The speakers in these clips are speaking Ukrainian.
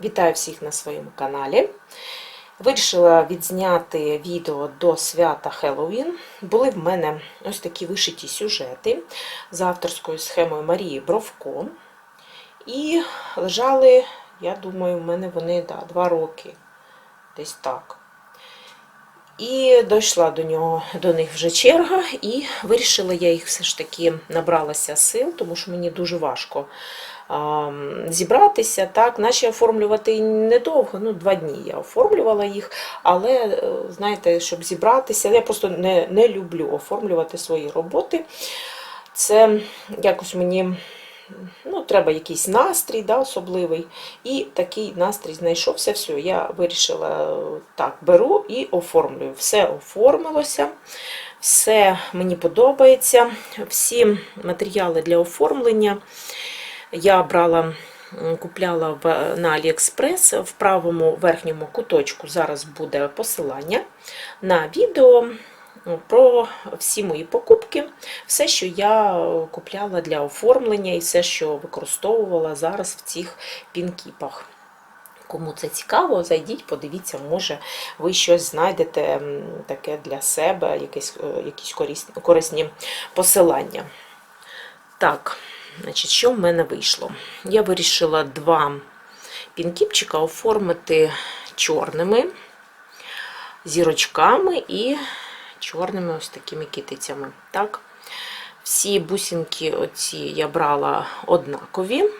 Вітаю всіх на своєму каналі. Вирішила відзняти відео до свята Хеллоуін. Були в мене ось такі вишиті сюжети з авторською схемою Марії Бровко. І лежали, я думаю, в мене вони да, два роки. Десь так. І дійшла до нього, до них вже черга, і вирішила я їх все ж таки набралася сил, тому що мені дуже важко а, зібратися. Так, наче оформлювати недовго, ну, два дні я оформлювала їх, але, е, знаєте, щоб зібратися, я просто не, не люблю оформлювати свої роботи. Це якось мені. Ну, треба якийсь настрій да, особливий. І такий настрій знайшовся. Все, я вирішила так, беру і оформлюю. Все оформилося, все мені подобається. Всі матеріали для оформлення я брала, купляла на Aliexpress в правому верхньому куточку. Зараз буде посилання на відео. Про всі мої покупки, все, що я купляла для оформлення, і все, що використовувала зараз в цих пінкіпах. Кому це цікаво, зайдіть, подивіться, може ви щось знайдете таке для себе, якісь, якісь корисні, корисні посилання. Так, значить, що в мене вийшло? Я вирішила два пінкіпчика оформити чорними зірочками і чорними ось такими китицями. Так? Всі бусинки оці я брала однакові,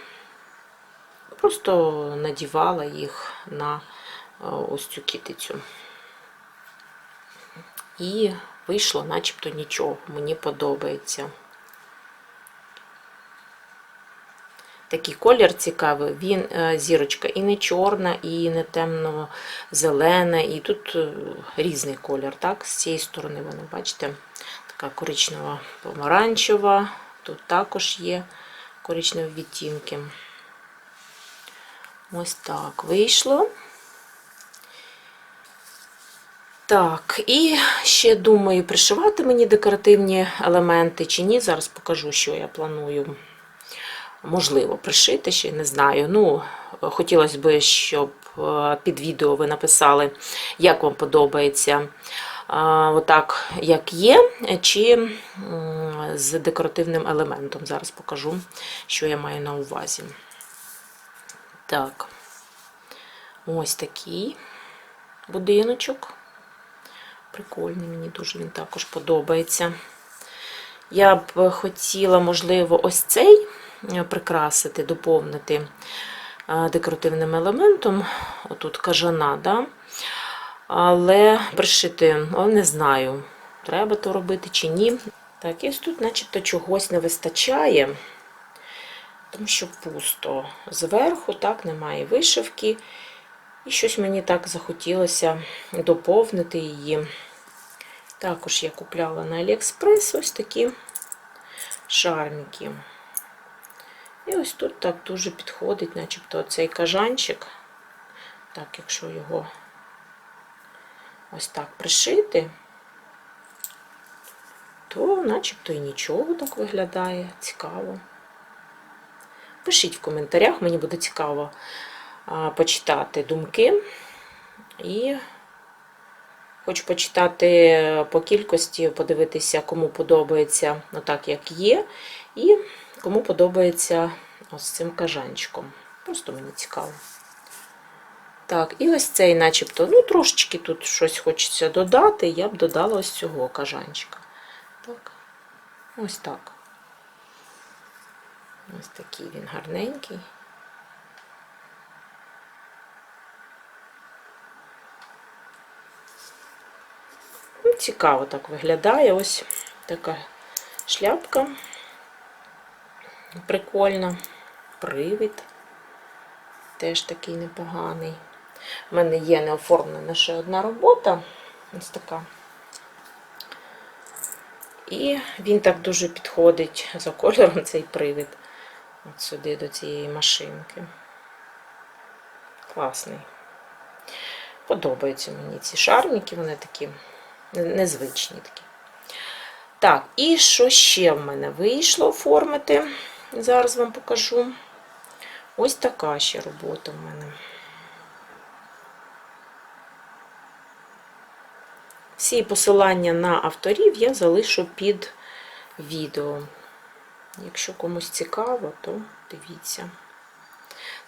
просто надівала їх на ось цю китицю. І вийшло начебто нічого, мені подобається. Такий колір цікавий, він зірочка і не чорна, і не темно-зелена, і тут різний колір. так, З цієї сторони вони, бачите, така коричнева помаранчева, тут також є коричневі відтінки. Ось так вийшло. Так, і ще думаю, пришивати мені декоративні елементи чи ні. Зараз покажу, що я планую. Можливо, пришити ще не знаю. Ну, хотілося б, щоб під відео ви написали, як вам подобається отак, як є, чи з декоративним елементом. Зараз покажу, що я маю на увазі. Так, ось такий будиночок. Прикольний, мені дуже він також подобається. Я б хотіла, можливо, ось цей прикрасити, доповнити декоративним елементом, отут кажана, да? але пришити, але не знаю, треба то робити чи ні. Так, і тут начебто чогось не вистачає, тому що пусто. Зверху так, немає вишивки. І щось мені так захотілося доповнити її. Також я купляла на Aliexpress ось такі шарміки. І ось тут так дуже підходить, начебто цей кажанчик, так, якщо його ось так пришити, то начебто і нічого так виглядає, цікаво. Пишіть в коментарях, мені буде цікаво почитати думки. І хочу почитати по кількості, подивитися, кому подобається так, як є. І кому подобається ось цим кажанчиком. Просто мені цікаво. Так, і ось цей, начебто, ну, трошечки тут щось хочеться додати, я б додала ось цього кажанчика. Так, ось так. Ось такий він гарненький. Ну, Цікаво так виглядає ось така шляпка. Прикольно. Привід. Теж такий непоганий. У мене є неоформлена ще одна робота. Ось така. І він так дуже підходить за кольором цей привід. От сюди до цієї машинки. Класний. Подобаються мені ці шарміки, вони такі незвичні такі. Так, і що ще в мене вийшло оформити? Зараз вам покажу ось така ще робота в мене. Всі посилання на авторів я залишу під відео. Якщо комусь цікаво, то дивіться.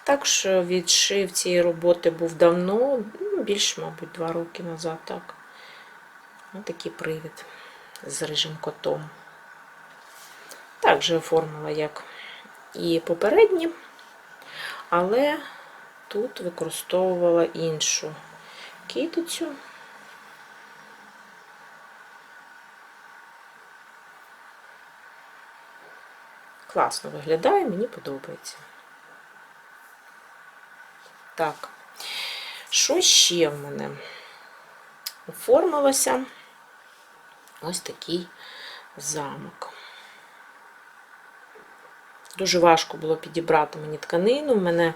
Також відшив цієї роботи був давно, ну, більше, мабуть, два роки назад, так. Ось такий привід з рижим котом. Так же оформила як і попередні, але тут використовувала іншу китицю. Класно виглядає, мені подобається. Так, що ще в мене? Оформилося ось такий замок. Дуже важко було підібрати мені тканину. Мене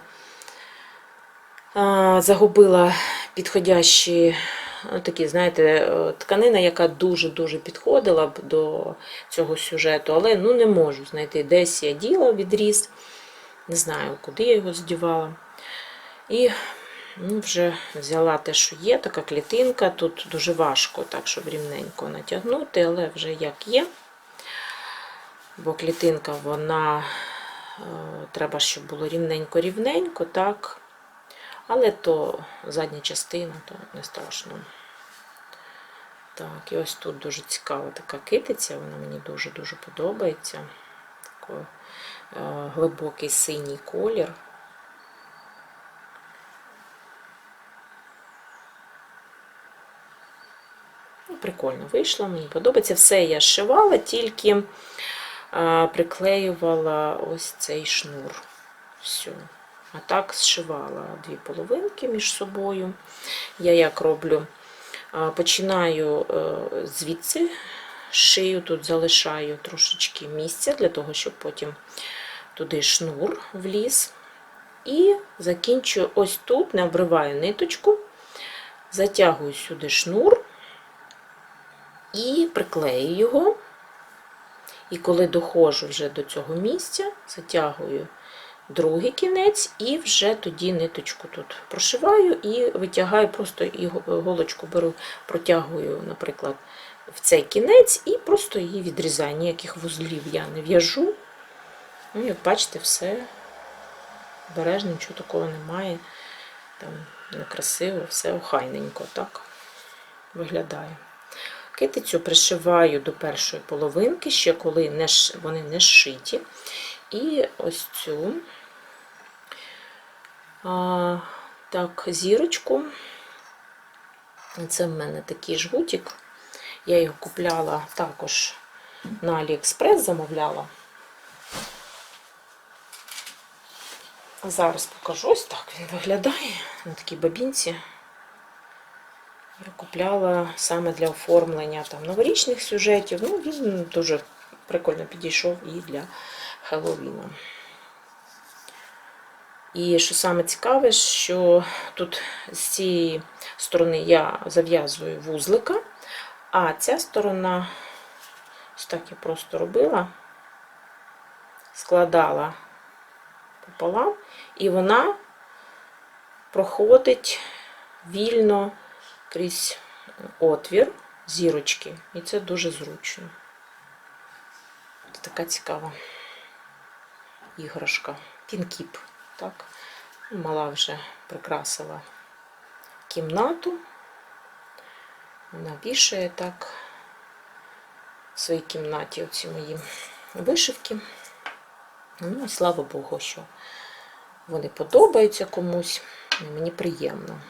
загубила підходящі ну, такі, знаєте, е, тканина, яка дуже-дуже підходила б до цього сюжету, але ну, не можу знайти. Десь я діла відріз, не знаю, куди я його здівала. І ну, вже взяла те, що є, така клітинка. Тут дуже важко, так, щоб рівненько натягнути, але вже як є. Бо клітинка, вона треба, щоб було рівненько-рівненько, так. Але то задня частина, то не страшно. Так, і ось тут дуже цікава така китиця, вона мені дуже-дуже подобається. Такий е, глибокий синій колір. Ну, Прикольно вийшло, мені подобається. Все я зшивала, тільки приклеювала ось цей шнур. Все. А так зшивала дві половинки між собою. Я як роблю? Починаю е, звідси, шию, тут залишаю трошечки місця, для того, щоб потім туди шнур вліз. І закінчую ось тут, не обриваю ниточку, затягую сюди шнур і приклею його. І коли доходжу вже до цього місця, затягую другий кінець, і вже тоді ниточку тут прошиваю і витягаю, просто голочку беру, протягую, наприклад, в цей кінець, і просто її відрізаю. Ніяких вузлів я не в'яжу. Ну, як бачите, все обережно, нічого такого немає. Там некрасиво, все охайненько, так виглядає. Китицю пришиваю до першої половинки, ще коли не вони не зшиті. І ось цю а, так, зірочку. Це в мене такий жгутик. Я його купляла також на Аліекспрес, замовляла. Зараз покажу ось так він виглядає на такій бабінці. Купляла саме для оформлення там, новорічних сюжетів. Ну, він дуже прикольно підійшов і для Хеллоуіна. І що саме цікаве, що тут з цієї сторони я зав'язую вузлика, а ця сторона, ось так я просто робила, складала пополам, і вона проходить вільно крізь отвір зірочки, і це дуже зручно. Це така цікава іграшка. Пінкіп. Так. Мала вже прикрасила кімнату. Вона вішає так в своїй кімнаті оці мої вишивки. Ну, і слава Богу, що вони подобаються комусь, мені приємно.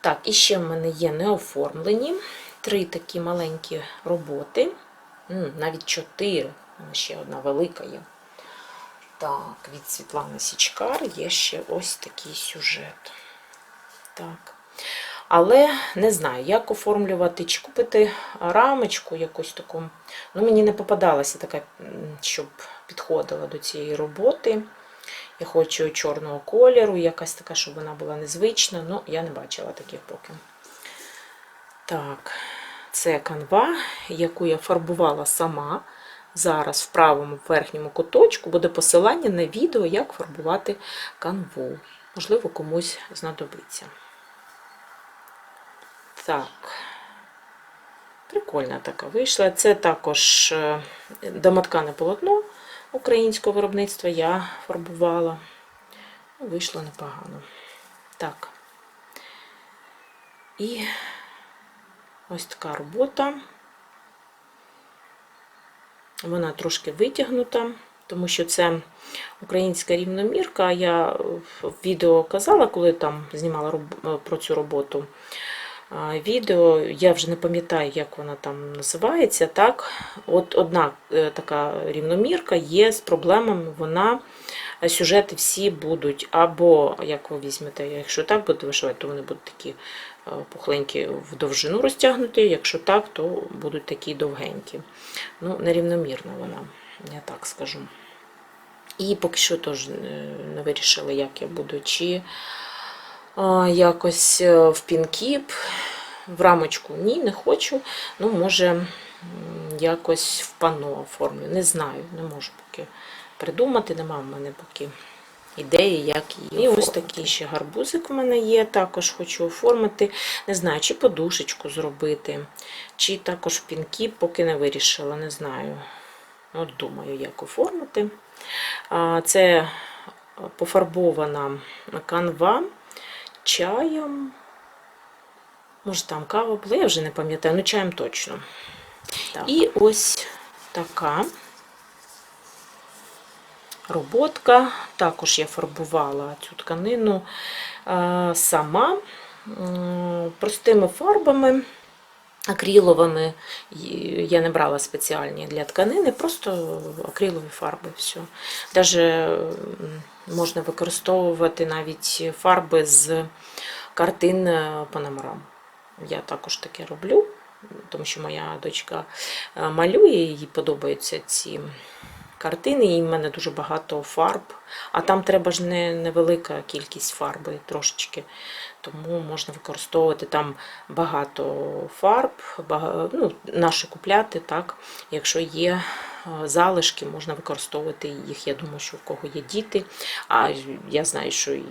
Так, і ще в мене є неоформлені три такі маленькі роботи, навіть чотири, ще одна велика є. Так, від Світлани Січкар є ще ось такий сюжет. Так. Але не знаю, як оформлювати, чи купити рамочку якусь таку. Ну, мені не попадалася така, щоб підходила до цієї роботи. Я хочу чорного кольору, якась така, щоб вона була незвична, ну, я не бачила таких поки. Так, це канва, яку я фарбувала сама. Зараз в правому верхньому куточку буде посилання на відео, як фарбувати канву. Можливо, комусь знадобиться. Так. Прикольна така вийшла. Це також е, домоткане полотно українського виробництва. Я фарбувала. Вийшло непогано. Так. І ось така робота. Вона трошки витягнута, тому що це українська рівномірка. Я в відео казала, коли там знімала про цю роботу відео. Я вже не пам'ятаю, як вона там називається. Так? От одна е, така рівномірка є з проблемами, вона е, сюжети всі будуть, або, як ви візьмете, якщо так буде вишивати, то вони будуть такі е, пухленькі в довжину розтягнуті, якщо так, то будуть такі довгенькі. Ну, нерівномірна вона, я так скажу. І поки що теж не вирішила, як я буду, чи якось е, в пінкіп, в рамочку ні, не хочу. Ну, може, якось в пано оформлю. Не знаю, не можу поки придумати, нема в мене поки ідеї, як її. І ось такий ще гарбузик в мене є, також хочу оформити. Не знаю, чи подушечку зробити, чи також в пінкіп, поки не вирішила, не знаю. От думаю, як оформити. Це пофарбована канва чаєм. Може, там кава була, я вже не пам'ятаю, ну чаєм точно. Так. І ось така роботка. Також я фарбувала цю тканину а, сама простими фарбами. Акриловими я не брала спеціальні для тканини, просто акрилові фарби. все. Даже можна використовувати навіть фарби з картин е. Я також таке роблю, тому що моя дочка е, малює, їй подобаються ці картини, і в мене дуже багато фарб. А там треба ж не невелика кількість фарби трошечки. Тому можна використовувати там багато фарб, бага- ну, наші купляти, так. Якщо є залишки, можна використовувати їх. Я думаю, що в кого є діти. А я знаю, що і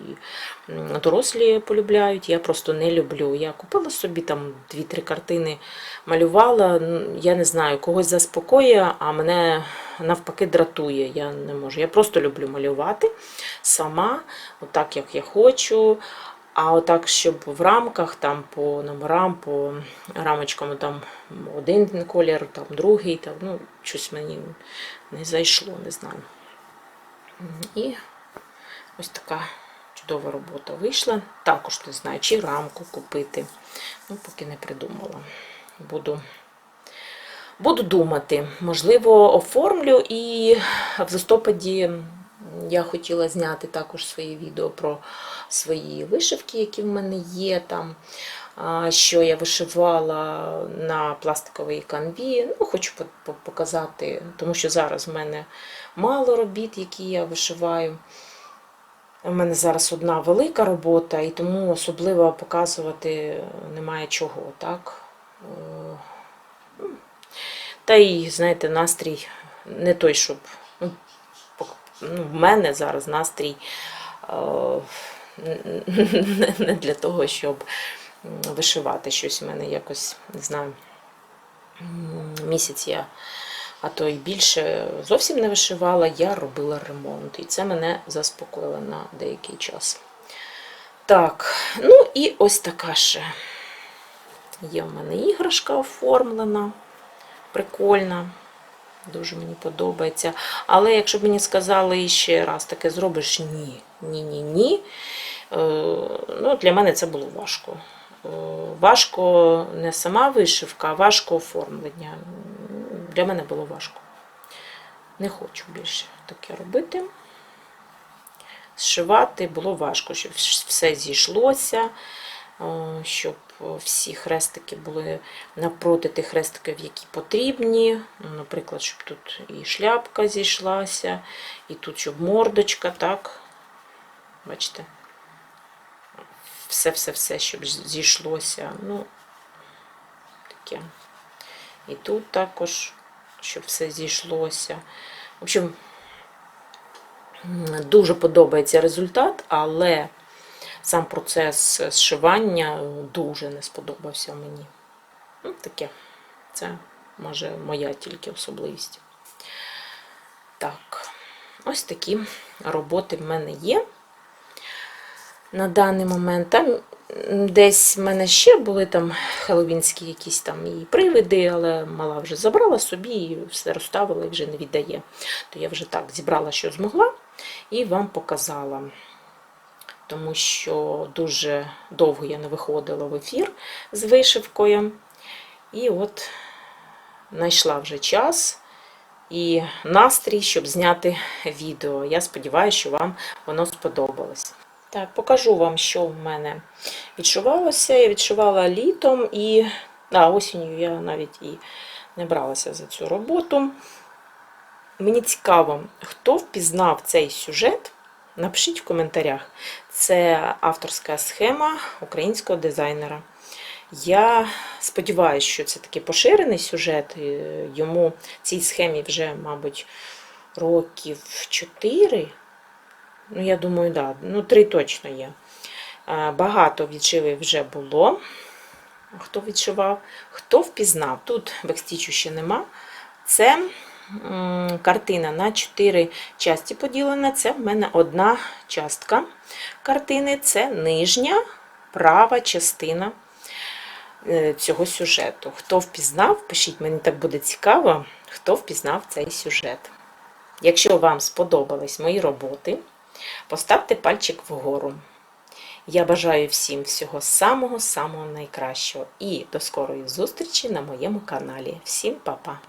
дорослі полюбляють. Я просто не люблю. Я купила собі там 2-3 картини, малювала. Я не знаю, когось заспокоює, а мене навпаки дратує. Я не можу. Я просто люблю малювати сама, отак, як я хочу. А отак, щоб в рамках, там по номерам, по рамочкам там один колір, там другий, там, ну, щось мені не зайшло, не знаю. І ось така чудова робота вийшла. Також не знаю, чи рамку купити. Ну, поки не придумала. Буду, буду думати. Можливо, оформлю і в листопаді я хотіла зняти також своє відео про свої вишивки, які в мене є там. Що я вишивала на пластиковій канві. Ну, хочу по- по- показати, тому що зараз в мене мало робіт, які я вишиваю. У мене зараз одна велика робота, і тому особливо показувати немає чого. так. Е, ну, Та й, знаєте, настрій не той, щоб. Ну, в мене зараз настрій е, не для того, щоб вишивати щось. У мене якось, не знаю, місяць я, а то й більше зовсім не вишивала, я робила ремонт. І це мене заспокоїло на деякий час. Так, ну і ось така ще є в мене іграшка оформлена, прикольна. Дуже мені подобається. Але якщо б мені сказали ще раз таке зробиш, ні. Ні, ні, ні. Е, ну, для мене це було важко. Е, Важко не сама вишивка, а важко оформлення. Для мене було важко. Не хочу більше таке робити. Зшивати було важко, щоб все зійшлося, е, щоб всі хрестики були навпроти тих хрестиків, які потрібні. Ну, Наприклад, щоб тут і шляпка зійшлася, і тут щоб мордочка, так. Бачите? Все-все-все, щоб зійшлося. Ну, таке. І тут також, щоб все зійшлося. В общем, дуже подобається результат, але сам процес зшивання дуже не сподобався мені. Ну, таке. Це, може, моя тільки особливість. Так, ось такі роботи в мене є на даний момент. Там десь в мене ще були там хеллоуінські якісь там і привиди, але мала вже забрала собі і все розставила і вже не віддає. То я вже так зібрала, що змогла, і вам показала. Тому що дуже довго я не виходила в ефір з вишивкою. І от знайшла вже час і настрій, щоб зняти відео. Я сподіваюся, що вам воно сподобалось. Так, покажу вам, що в мене відшивалося. Я відшивала літом і а, осінню я навіть і не бралася за цю роботу. Мені цікаво, хто впізнав цей сюжет. Напишіть в коментарях. Це авторська схема українського дизайнера. Я сподіваюся, що це такий поширений сюжет. Йому цій схемі вже, мабуть, років 4. Ну, я думаю, да, ну, 3 точно є. Е, Багато відшивів вже було. Хто відшивав, хто впізнав. Тут бекстічу ще нема. Це картина на 4 часті поділена. Це в мене одна частка картини. Це нижня права частина е, цього сюжету. Хто впізнав, пишіть, мені так буде цікаво, хто впізнав цей сюжет. Якщо вам сподобались мої роботи, поставте пальчик вгору. Я бажаю всім всього самого-самого найкращого і до скорої зустрічі на моєму каналі. Всім па-па!